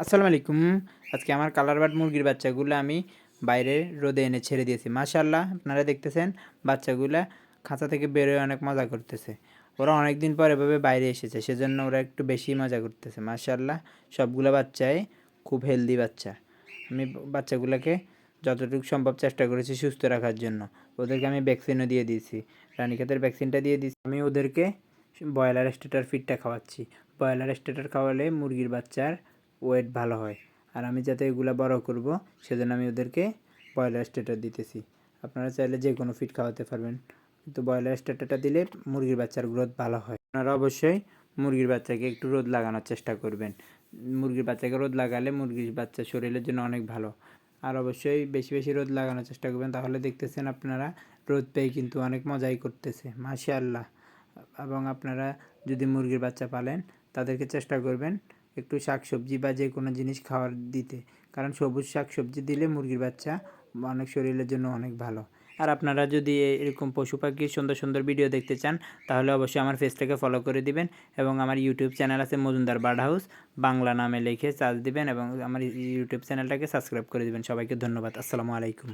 আসসালামু আলাইকুম। আজকে আমার কালার বার্ড মুরগির বাচ্চাগুলো আমি বাইরে রোদে এনে ছেড়ে দিয়েছি। মাশাল্লাহ আপনারা দেখতেছেন বাচ্চাগুলো খাঁচা থেকে বেরোয় অনেক মজা করতেছে। ওরা অনেক দিন পর এভাবে বাইরে এসেছে, সেজন্য ওরা একটু বেশি মজা করতেছে। মাশাল্লাহ সবগুলো বাচ্চাই খুব হেলদি বাচ্চা। আমি বাচ্চাগুলোকে যতটুকু সম্ভব চেষ্টা করেছি সুস্থ রাখার জন্য। ওদেরকে আমি ভ্যাকসিনও দিয়ে দিয়েছি। রানীক্ষেতের ভ্যাকসিনটা দিয়ে দিয়েছি। আমি ওদেরকে ব্রয়লার স্টেটার ফিডটা খাওয়াচ্ছি। ব্রয়লার স্টেটার খাওয়ালে মুরগির বাচ্চার ওয়েট ভালো হয়। আর আমি যাতে এগুলা বড় করব, সেজন্য আমি ওদেরকে ব্রয়লার স্টেটার দিতেছি। আপনারা চাইলে যে কোনো ফিড খাওয়াতে পারবেন। কিন্তু ব্রয়লার স্টেটারটা দিলে মুরগির বাচ্চার গ্রোথ ভালো হয়। আপনারা অবশ্যই মুরগির বাচ্চাকে একটু রোদ লাগানোর চেষ্টা করবেন। মুরগির বাচ্চাকে রোদ লাগালে মুরগির বাচ্চা শরীরের জন্য অনেক ভালো। আর অবশ্যই বেশি বেশি রোদ লাগানোর চেষ্টা করবেন, তাহলে দেখতেছেন আপনারা রোদ পেয়ে কিন্তু অনেক মজাই করতেছে মাশা আল্লাহ এবং আপনারা যদি মুরগির বাচ্চা পালেন, তাদেরকে চেষ্টা করবেন একটু শাকসবজি বা যে কোনো জিনিস খাওয়ার দিতে। কারণ সবুজ শাকসবজি দিলে মুরগির বাচ্চা অনেক শরীরের জন্য অনেক ভালো। আর আপনারা যদি এরকম পশু পাখির সুন্দর সুন্দর ভিডিও দেখতে চান, তাহলে অবশ্যই আমার ফেসটাকে ফলো করে দিবেন এবং আমার ইউটিউব চ্যানেল আছে মজুমদার বার্ড হাউস বাংলা নামে লিখে চার্জ দিবেন এবং আমার ইউটিউব চ্যানেলটাকে সাবস্ক্রাইব করে দিবেন। সবাইকে ধন্যবাদ। আসসালামু আলাইকুম।